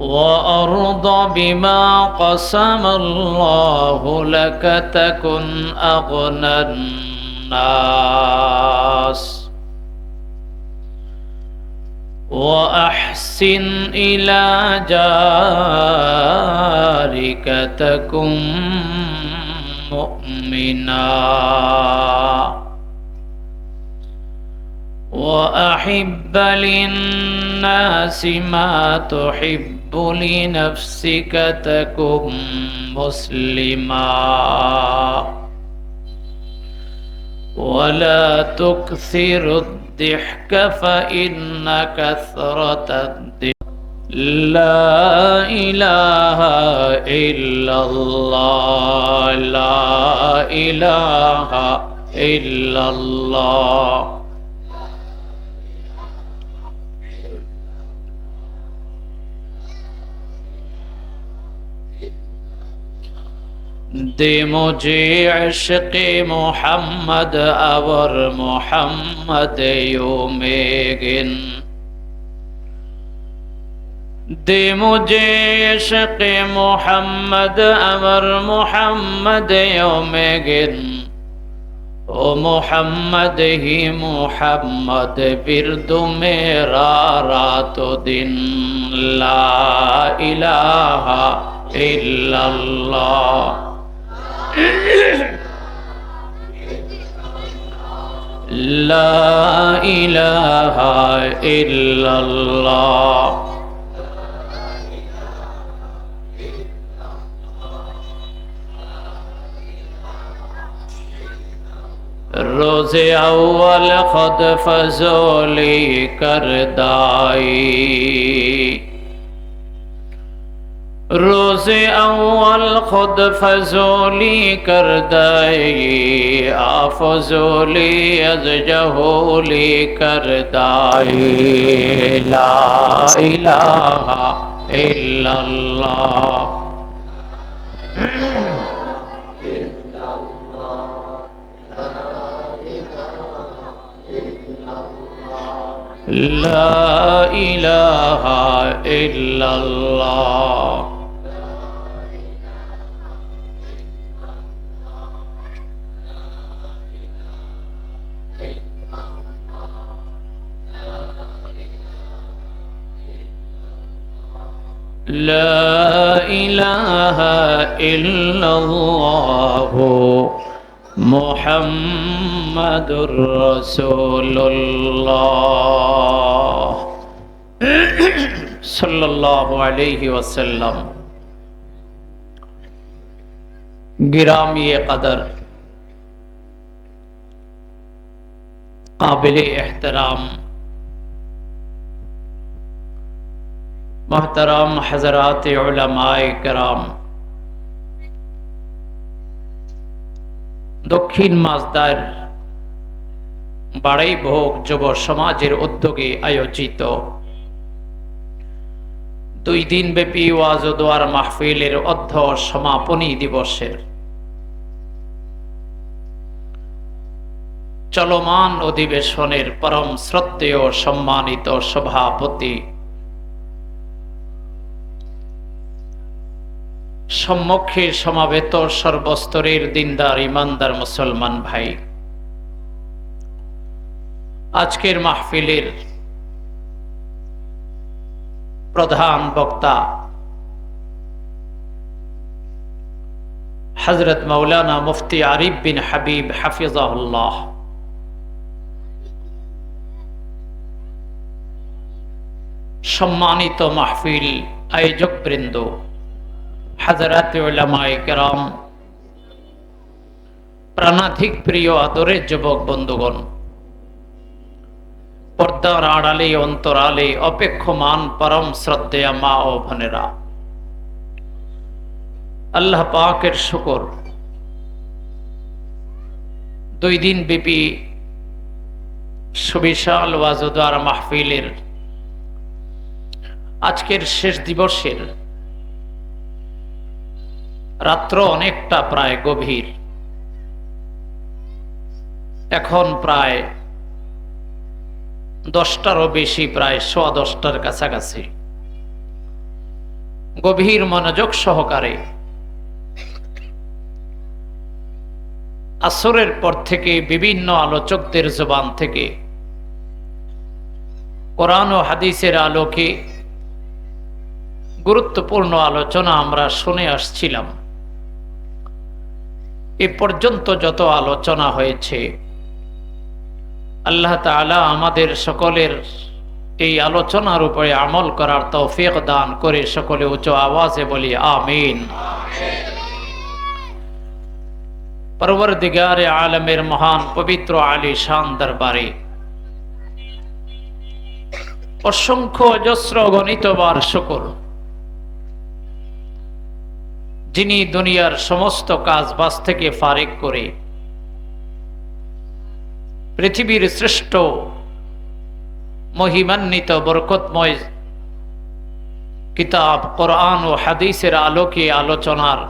وأرض بما قسم الله لك تكن أغنى الناس. وأحسن إلى جارك تكن مؤمنا. وأحب للناس ما تحب لنفسك تكن مسلما. ولا تكثر الضحك فإن كثرة الضحك. لا إله إلا الله. لا إله إلا الله. دی مجھے عشق محمد اور محمد یومیگن دی مجھے عشق محمد اور محمد یومیگن او محمد ہی محمد برد میرا رات و دن لا الہ الا اللہ لا إله إلا الله. روز اول خود فضولی کردائی. روز اول خود فضولی کردائی آفضولی از جهولی کردائی۔ لا اله الا الله لا إله إلا الله لا إله إلا الله. محمد رسول الله. صلى الله عليه وسلم. گرامی قدر. قابل احترام. محترم حضرات علماء کرام দক্ষিণ মাজদার বাড়াই ভোগ যুব সমাজের উদ্যোগে আয়োজিত দুই দিন ব্যাপী ওয়াজ ও দোয়ার মাহফিলের অর্ধ সমাপনী দিবসের চলমান অধিবেশনের পরম শ্রদ্ধেয় সম্মানিত সভাপতি সম্মুখে সমাবেত সর্বস্তরের দিনদার, ইমানদার মুসলমান ভাই। আজকের মাহফিলের প্রধান বক্তা হজরত মৌলানা মুফতি আরিফ বিন হাবিব হাফিজাহুল্লাহ। সম্মানিত মাহফিল আয়োজক বৃন্দ হাজারাত কেরাম, প্রাণাধিক প্রিয় আদরের যুবক বন্ধুগণ, পর্দার আড়ালে, অন্তরালে অপেক্ষমান পরম শ্রদ্ধেয়া মা ও ভনেরা আল্লাহ পাকের শুকর। দুই দিন ব্যাপী সুবিশাল ওয়াজুদার মাহফিলের আজকের শেষ দিবসের রাত্র অনেকটা প্রায় গভীর। এখন প্রায় দশটারও বেশি, প্রায় সোয়া দশটার কাছাকাছি। গভীর মনোযোগ সহকারে আসরের পর থেকে বিভিন্ন আলোচকদের জবান থেকে কোরআন ও হাদিসের আলোকে গুরুত্বপূর্ণ আলোচনা আমরা শুনে আসছিলাম। এ পর্যন্ত যত আলোচনা হয়েছে, আল্লাহ তাআলা আমাদের সকলের এই আলোচনার উপরে আমল করার তৌফিক দান করে সকলে উচ্চ আওয়াজে বলি, আমিন। পরবর্দিগারে আলমের মহান পবিত্র আলী শান দরবারে অসংখ্য অজস্র গণিতবার শুকর। যিনি দুনিয়ার সমস্ত কাজ বাস থেকে ফারেক করে পৃথিবীর শ্রেষ্ঠ মহিমান্বিত বরকতময় কিতাব, কোরআন ও হাদিসের আলোকে আলোচনার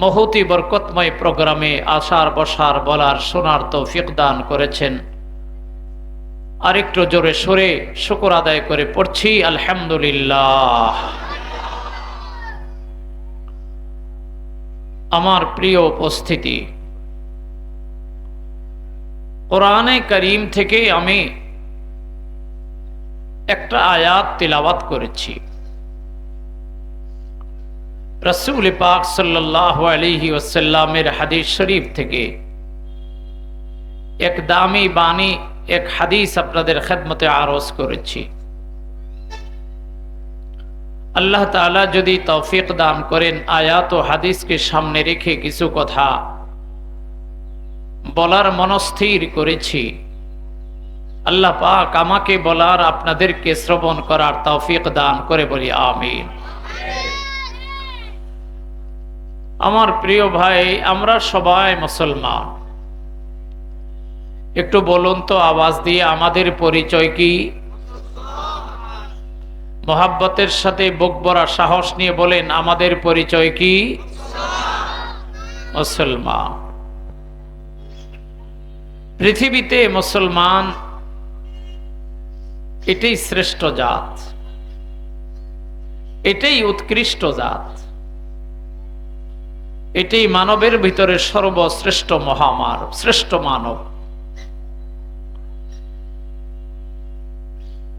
মহতি বরকতময় প্রোগ্রামে আসার, বসার, বলার, শোনার তৌফিক দান করেছেন। আরেকটু জোরে সরে শুকর আদায় করে পড়ছি, আলহামদুলিল্লাহ। আমার প্রিয় উপস্থিতি। কোরআনে করিম থেকে আমি একটা আয়াত তিলাবাত করেছি। রসুল পাক সাল্লাহ আলিহি ওসাল্লামের হাদিস শরীফ থেকে এক দামি বাণী, এক হাদিস আপনাদের খেদমতে আরজ করেছি। আল্লাহ তাআলা যদি তৌফিক দান করেন, আয়াত ও হাদিসকে সামনে রেখে কিছু কথা বলার মনস্থির করেছি। আল্লাহ পাক আমাকে বলার আপনাদেরকে শ্রবণ করার তৌফিক দান করে বলি, আমিন। আমার প্রিয় ভাই, আমরা সবাই মুসলমান। একটু বলুন তো, আওয়াজ দিয়ে আমাদের পরিচয় কি? মোহাব্বতের সাথে বুক ভরা সাহস নিয়ে বলেন, আমাদের পরিচয় কি? মুসলমান। পৃথিবীতে মুসলমান এটাই শ্রেষ্ঠ জাত, এটাই উৎকৃষ্ট জাত, এটাই মানবের ভিতরে সর্বশ্রেষ্ঠ মহামার শ্রেষ্ঠ মানব।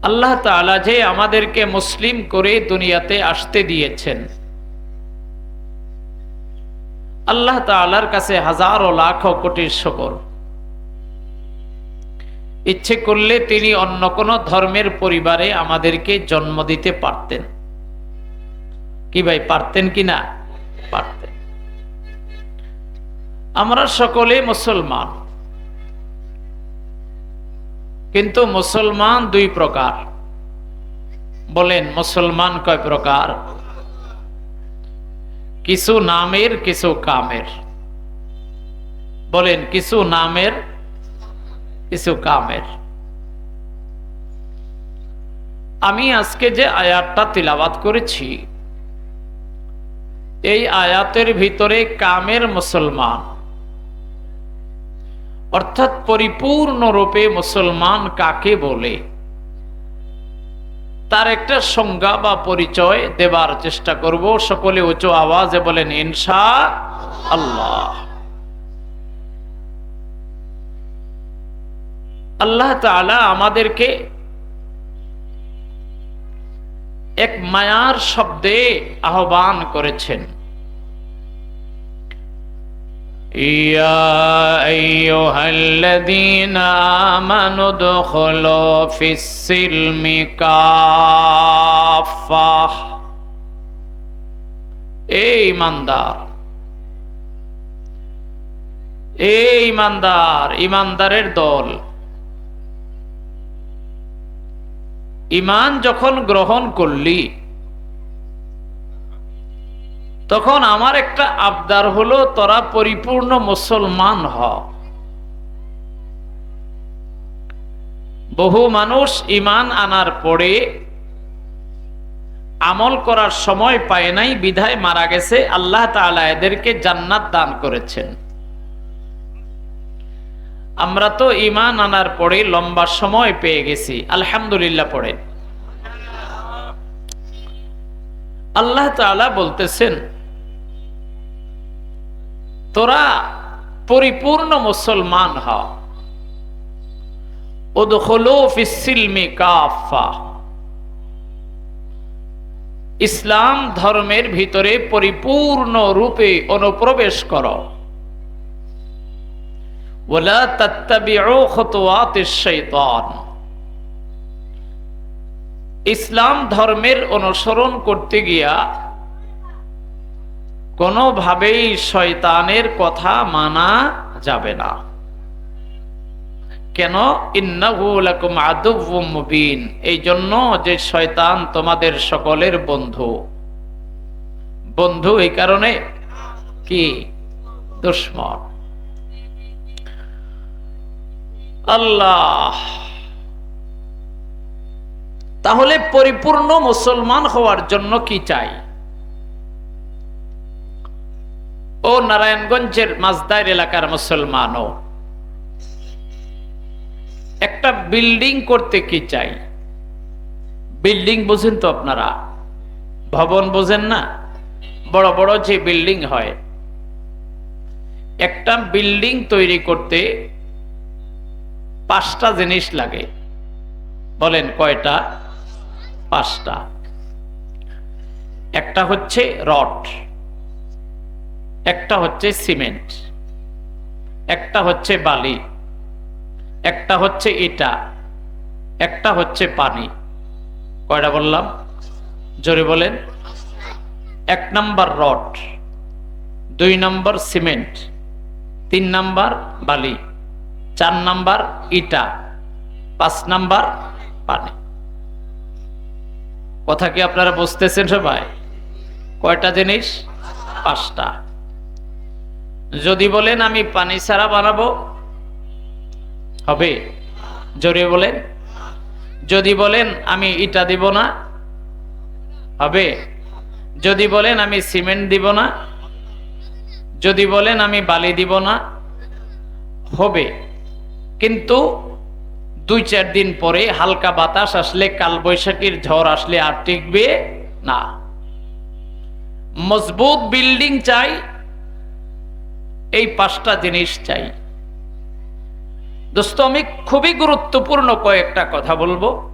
আল্লাহ তাআলা যে আমাদেরকে মুসলিম করে দুনিয়াতে আসতে দিয়েছেন। আল্লাহ তাআলার কাছে হাজারো লাখ কোটির শকর। ইচ্ছে করলে তিনি অন্য কোন ধর্মের পরিবারে আমাদেরকে জন্ম দিতে পারতেন। কি ভাই, পারতেন কি না? পারতেন। আমরা সকলে মুসলমান। কিন্তু মুসলমান দুই প্রকার। বলেন, মুসলমান কয় প্রকার? কিছু নামের, কিছু কামের। বলেন, কিছু নামের, কিছু কামের। আমি আজকে যে আয়াতটা তিলাবাত করেছি, এই আয়াতের ভিতরে কামের মুসলমান অর্থাৎ পরিপূর্ণরূপে মুসলমান কাকে বলে? তার একটা সংজ্ঞা বা পরিচয় দেবার চেষ্টা করব। সকলে উঁচু আওয়াজে বলেন, ইনশা আল্লাহ। আল্লাহ তাআলা আমাদেরকে এক মায়ার শব্দে আহ্বান করেছেন। يا أيها الذين آمنوا ادخلوا في السلم كافة এই ইমানদার এই ইমানদার ইমানদারের দল ইমান যখন গ্রহণ করলি তখন আমার একটা আবদার হলো, তোরা পরিপূর্ণ মুসলমান হ। বহু মানুষ ইমান আনার পরে আমল করার সময় পায় নাই, বিধায় মারা গেছে। আল্লাহ তাআলা এদেরকে জান্নাত দান করেছেন। আমরা তো ইমান আনার পরে লম্বা সময় পেয়ে গেছি। আলহামদুলিল্লাহ পড়ে আল্লাহ তাআলা বলতেছেন তোরা পরিপূর্ণ মুসলমান হ। ইসলাম ধর্মের ভিতরে পরিপূর্ণ রূপে অনুপ্রবেশ করো। ইসলাম ধর্মের অনুসরণ করতে গিয়া কোনোভাবেই শয়তানের কথা মানা যাবে না। কেন? ইন্নাহু লাকুম মুবিন। এই জন্য যে শয়তান তোমাদের সকলের বন্ধু। বন্ধু এই কারণে কি? দুশ্মন। আল্লাহ। তাহলে পরিপূর্ণ মুসলমান হওয়ার জন্য কি চাই? ও নারায়ণগঞ্জের মাছদার এলাকার মুসলমানও, একটা বিল্ডিং করতে কি চাই? বিল্ডিং বোঝেন তো আপনারা? ভবন বোঝেন না? বড় বড় যে বিল্ডিং হয়, একটা বিল্ডিং তৈরি করতে পাঁচটা জিনিস লাগে। বলেন কয়টা? পাঁচটা। একটা হচ্ছে রড। একটা হচ্ছে সিমেন্ট, একটা হচ্ছে বালি, একটা হচ্ছে ইটা, একটা হচ্ছে পানি। কয়টা বললাম? জোরে বলেন। এক নাম্বার রড, দুই নাম্বার সিমেন্ট, তিন নাম্বার বালি, চার নাম্বার ইটা, পাঁচ নাম্বার পানি। কথা কি আপনারা বুঝতেছেন সবাই? কয়টা জিনিস? পাঁচটা। যদি বলেন আমি পানি ছাড়া বানাবো, হবে। জোরে বলেন। যদি বলেন আমি ইটা দিব না, হবে। যদি বলেন আমি সিমেন্ট দিব না, যদি বলেন আমি বালি দিব না, হবে। কিন্তু দুই চার দিন পরে হালকা বাতাস আসলে, কালবৈশাখীর ঝড় আসলে আর টিকবে না। মজবুত বিল্ডিং চাই এই পাঁচটা জিনিস চাই। দোস্ত আমি খুবই গুরুত্বপূর্ণ কয়েকটা কথা বলব।